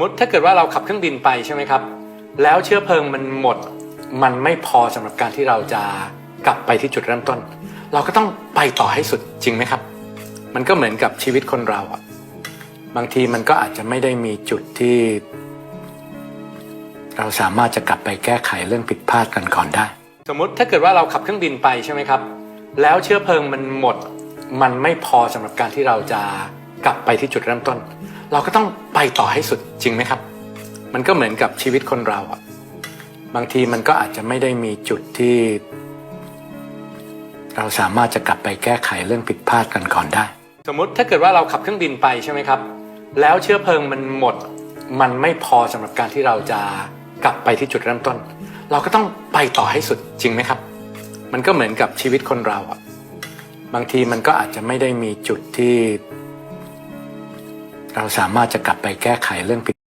สมมติถ้าเกิดว่าเราขับเครื่องบินไปใช่ไหมครับ แล้วเชื้อเพลิงมันหมด มันไม่พอสำหรับการที่เราจะกลับไปที่จุดเริ่มต้น เราก็ต้องไปต่อให้สุดจริงไหมครับ มันก็เหมือนกับชีวิตคนเราอะบางทีมันก็อาจจะไม่ได้มีจุดที่ เราสามารถจะกลับไปแก้ไขเรื่องผิดพลาดกันก่อนได้ สมมติถ้าเกิดว่าเราขับเครื่องบินไปใช่ไหมครับ แล้วเชื้อเพลิงมันหมด มันไม่พอสำหรับการที่เราจะ กลับไปที่จุดเริ่มต้น เราก็ต้องไปต่อให้สุดจริงไหมครับ มันก็เหมือนกับชีวิตคนเราอะบางทีมันก็อาจจะไม่ได้มีจุดที่ เราสามารถจะกลับไปแก้ไขเรื่องผิดพลาดกันก่อนได้ สมมติถ้าเกิดว่าเราขับเครื่องบินไปใช่ไหมครับ แล้วเชื้อเพลิงมันหมด มันไม่พอสำหรับการที่เราจะกลับไปที่จุดเริ่มต้น เราก็ต้องไปต่อให้สุดจริงไหมครับ มันก็เหมือนกับชีวิตคนเราอะบางทีมันก็อาจจะไม่ได้มีจุดที่ เราสามารถจะกลับไปแก้ไขเรื่องผิด